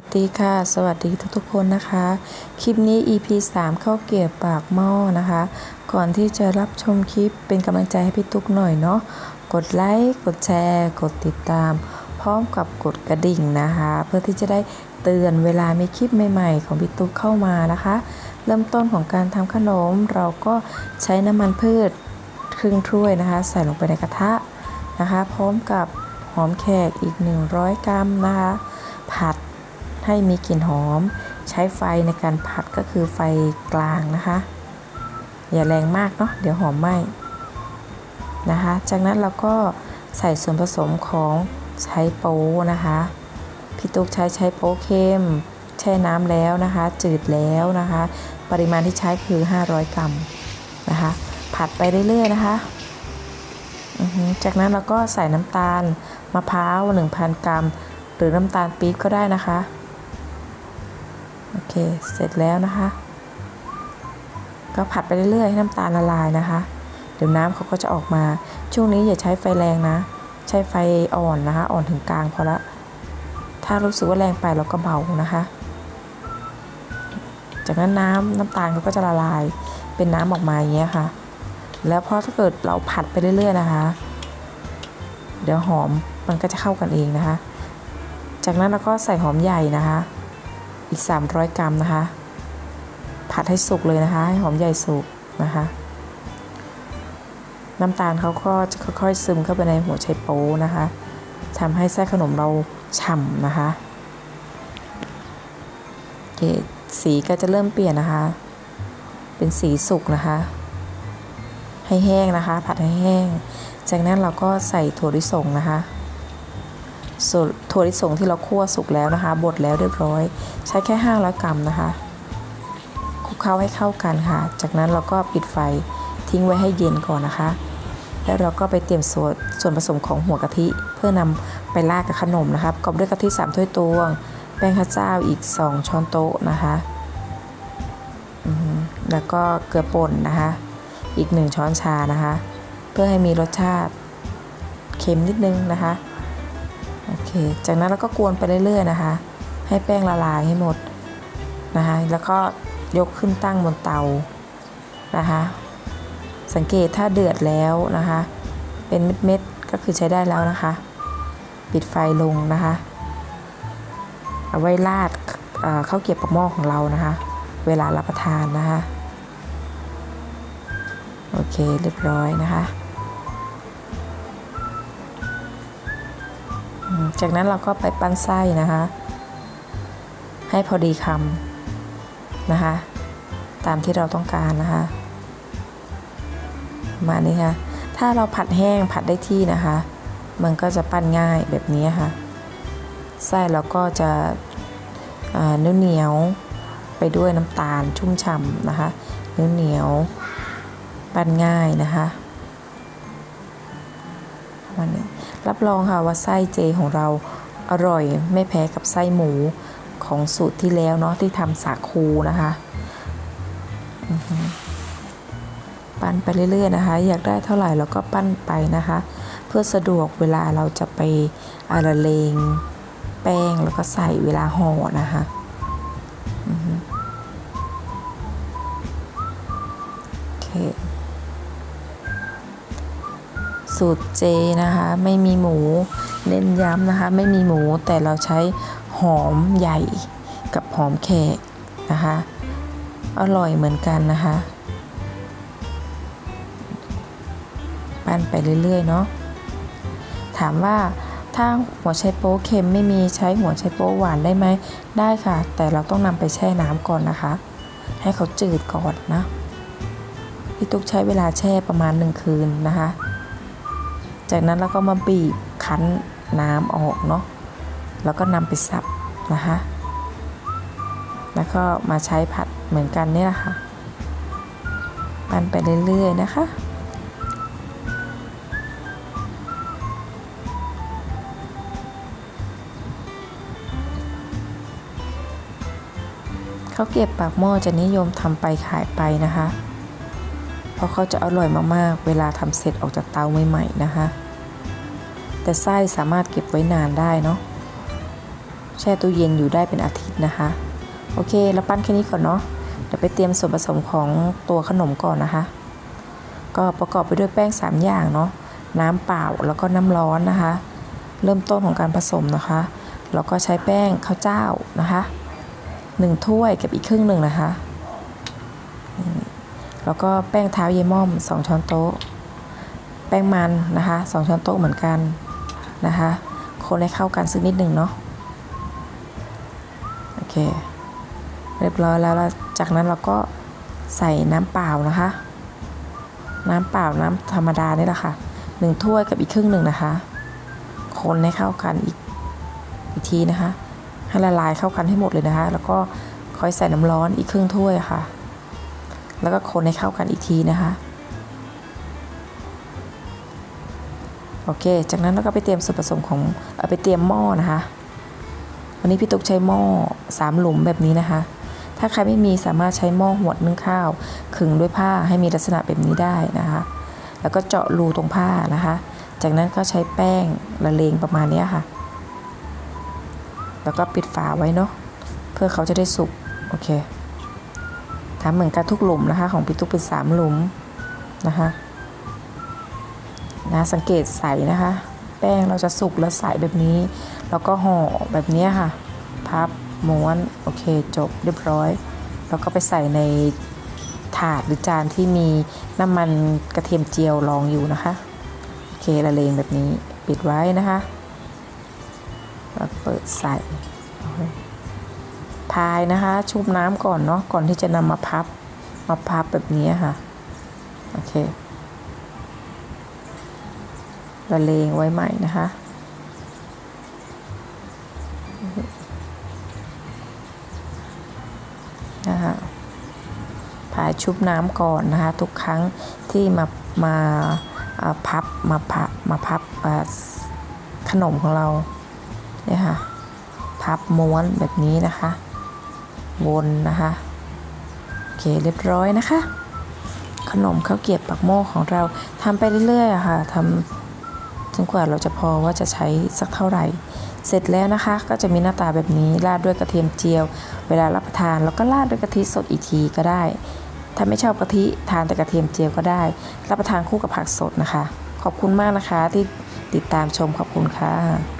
วัสดีค่ะ สวัสดีทุกๆคนนะคะ คลิปนี้ EP 3ข้าเกียบปากหม้อนะคะ ก่อนที่จะรับชมคลิปเป็นกำลังใจให้พี่ตุ๊กหน่อยเนาะ กดไลค์ กดแชร์ กดติดตาม พร้อมกับกดกระดิ่งนะคะ เพื่อที่จะได้เตือนเวลามีคลิปใหม่ๆ ของพี่ตุ๊กเข้ามานะคะ เริ่มต้นของการทำขนมเราก็ใช้น้ำมันพืชครึ่งถ้วยนะคะ ใส่ลงไปในกระทะนะคะ พร้อมกับหอมแขกอีก 100 กรัมนะคะ ให้มีกลิ่นหอม ใช้ไฟในการผัดก็คือไฟกลางนะคะ อย่าแรงมากเนาะเดี๋ยวหอมไหม้นะคะ จากนั้นเราก็ใส่ส่วนผสมของใช้โป๊นะคะ พี่ตุ๊กใช้ใช้โป๊เข้มแช่น้ำแล้วนะคะ จืดแล้วนะคะ ปริมาณที่ใช้คือ 500 กรัมนะคะ ผัดไปเรื่อยๆนะคะอือหือจากนั้นเราก็ใส่น้ำตาลมะพร้าว 1,000 กรัม หรือน้ำตาลปี๊บก็ได้นะคะ โอเค เสร็จแล้วนะคะ ก็ผัดไปเรื่อยๆให้น้ำตาลละลายนะคะ เดี๋ยวน้ำเขาก็จะออกมา ช่วงนี้อย่าใช้ไฟแรงนะ ใช้ไฟอ่อนนะคะ อ่อนถึงกลางพอละ ถ้ารู้สึกว่าแรงไปเราก็เบานะคะ จากนั้นน้ำน้ำตาลเขาก็จะละลาย เป็นน้ำออกมาอย่างเงี้ยค่ะ แล้วพอถ้าเกิดเราผัดไปเรื่อย ๆ นะคะ เดี๋ยวหอมมันก็จะเข้ากันเองนะคะ จากนั้นเราก็ใส่หอมใหญ่นะคะ อีก 300 กรัมนะคะ ผัดให้สุกเลยนะคะ ให้หอมใหญ่สุกนะคะ น้ำตาลเขาก็จะค่อยๆซึมเข้าไปในหัวไชโป๊นะคะทำให้ไส้ขนมเราฉ่ำนะคะเสีก็จะเริ่มเปลี่ยนนะคะ เป็นสีสุกนะคะ ให้แห้งนะคะ ผัดให้แห้ง จากนั้นเราก็ใส่ถั่วลิสงนะคะ ถั่วลิสงที่เราคั่วสุกแล้วนะคะบดแล้วเรียบร้อย ใช้แค่500กรัมนะคะคลุกเคล้าให้เข้ากันค่ะ จากนั้นเราก็ปิดไฟทิ้งไว้ให้เย็นก่อนนะคะ แล้วเราก็ไปเตรียมส่วนส่วนผสมของหัวกะทิ เพื่อนำไปราดกับขนมนะคะประกอบด้วยกะทิ3ถ้วยตวง แป้งข้าวเจ้าอีก 2 ช้อนโต๊ะนะคะแล้วก็เกลือป่นนะคะ อีก 1 ช้อนชานะคะ เพื่อให้มีรสชาติเค็มนิดนึงนะคะ โอเค จากนั้นเราก็กวนไปเรื่อยๆนะคะ ให้แป้งละลายให้หมดนะคะ แล้วก็ยกขึ้นตั้งบนเตานะคะ สังเกตถ้าเดือดแล้วนะคะ เป็นเม็ดๆก็คือใช้ได้แล้วนะคะ ปิดไฟลงนะคะ เอาไว้ราดเข้าวเกรียบปักหม้อของเรานะคะ เวลารับประทานนะคะ โอเคเรียบร้อยนะคะ จากนั้นเราก็ไปปั้นไส้นะคะ ให้พอดีคำนะคะ ตามที่เราต้องการนะคะมานี้ค่ะ ถ้าเราผัดแห้งผัดได้ที่นะคะ มันก็จะปั้นง่ายแบบนี้ค่ะ ไส้เราก็จะเนื้อเหนียวไปด้วยน้ำตาลชุ่มฉ่ำนะคะ เนื้อเหนียวปั้นง่ายนะคะวันนี้ รับรองค่ะว่าไส้เจของเราอร่อยไม่แพ้กับไส้หมูของสูตรที่แล้วเนาะที่ทำสาคูนะคะปั้นไปเรื่อยๆนะคะ อยากได้เท่าไหร่เราก็ปั้นไปนะคะ เพื่อสะดวกเวลาเราจะไปอาละเลงแป้งแล้วก็ใส่เวลาห่อนะคะ สูตรเจนะคะ ไม่มีหมูเน้นย้ำนะคะ ไม่มีหมูแต่เราใช้หอมใหญ่กับหอมแขกนะคะ อร่อยเหมือนกันนะคะปั้นไปเรื่อยๆเนาะถามว่าถ้าหัวไชโป๊เค็มไม่มีใช้หัวไชโป๊หวานได้ไหมได้ค่ะ แต่เราต้องนำไปแช่น้ำก่อนนะคะ ให้เขาจืดก่อนนะพี่ตุ๊กใช้เวลาแช่ประมาณหนึ่งคืนนะคะ จากนั้นเราก็มาบีบคั้นน้ำออกเนาะแล้วก็นำไปสับนะคะ แล้วก็มาใช้ผัดเหมือนกันนี่แหละค่ะปั้นไปเรื่อยๆนะคะเขาวเก็บปากหม้อจะนิยมทำไปขายไปนะคะ เพราะเขาจะอร่อยมากๆ เวลาทำเสร็จออกจากเตาใหม่ๆนะคะ แต่ไส้สามารถเก็บไว้นานได้เนาะใช่ตู้เย็นอยู่ได้เป็นอาทิตย์นะคะ โอเคเราปั้นแค่นี้ก่อนเนาะเดี๋ยวไปเตรียมส่วนผสมของตัวขนมก่อนนะคะ ก็ประกอบไปด้วยแป้ง 3 อย่างเนาะน้ำเปล่าแล้วก็น้ำร้อนนะคะ เริ่มต้นของการผสมนะคะแล้วก็ใช้แป้งข้าวเจ้านะคะ 1 ถ้วยกับอีกครึ่งหนึ่งนะคะ แล้วก็แป้งเท้าเยม่อม 2 ช้อนโต๊ะ แป้งมันนะคะ2ช้อนโต๊ะเหมือนกันนะคะ คนให้เข้ากันสักนิดหนึ่งเนาะ โอเค เรียบร้อยแล้วแล้ว จากนั้นเราก็ใส่น้ำเปล่านะคะ น้ำเปล่าน้ำธรรมดานี่แหละค่ะหนึ่งถ้วยกับอีกครึ่งหนึ่งนะคะ คนให้เข้ากันอีกอีกทีนะคะ ให้ละลายเข้ากันให้หมดเลยนะคะ แล้วก็ค่อยใส่น้ำร้อนอีกครึ่งถ้วยค่ะ แล้วก็คนให้เข้ากันอีกทีนะคะ โอเค จากนั้นเราก็ไปเตรียมส่วนผสมของเออไปเตรียมหม้อนะคะ วันนี้พี่ตุ๊กใช้หม้อสามหลุมแบบนี้นะคะ ถ้าใครไม่มีสามารถใช้หม้อหวดนึ่งข้าวขึงด้วยผ้าให้มีลักษณะแบบนี้ได้นะคะ แล้วก็เจาะรูตรงผ้านะคะ จากนั้นก็ใช้แป้งละเลงประมาณนี้ค่ะ แล้วก็ปิดฝาไว้เนาะเพื่อเขาจะได้สุกโอเค ทำเหมือนกันทุกหลุมนะคะ ของพี่ตุ๊กเป็นสามหลุมนะคะนะสังเกตใสนะคะ แป้งเราจะสุกแล้วใสแบบนี้ แล้วก็ห่อแบบนี้ค่ะ พับม้วนโอเคจบเรียบร้อย แล้วก็ไปใส่ในถาดหรือจานที่มีน้ำมันกระเทียมเจียวรองอยู่นะคะโอเคละเลงแบบนี้ปิดไว้นะคะแล้วเปิดใส่ พายนะคะ ชุบน้ำก่อนเนาะก่อนที่จะนำมาพับมาพับแบบนี้ค่ะโอเคละเลงไว้ใหม่นะคะนะคะผายชุบน้ำก่อนนะคะทุกครั้งที่มามาพับมาพับมาพับขนมของเราเนี่ยค่ะ พับม้วนแบบนี้นะคะ วนนะคะ โอเคเรียบร้อยนะคะ ขนมข้าวเกียบปักหม้อของเราทำไปเรื่อยๆค่ะทำจนกว่าเราจะพอว่าจะใช้สักเท่าไหร่ เสร็จแล้วนะคะ ก็จะมีหน้าตาแบบนี้ราดด้วยกระเทียมเจียว เวลารับประทานแล้วก็ราดด้วยกะทิสดอีกทีก็ได้ถ้าไม่ชอบกะทิทานแต่กระเทียมเจียวก็ได้ รับประทานคู่กับผักสดนะคะ ขอบคุณมากนะคะที่ติดตามชมขอบคุณค่ะ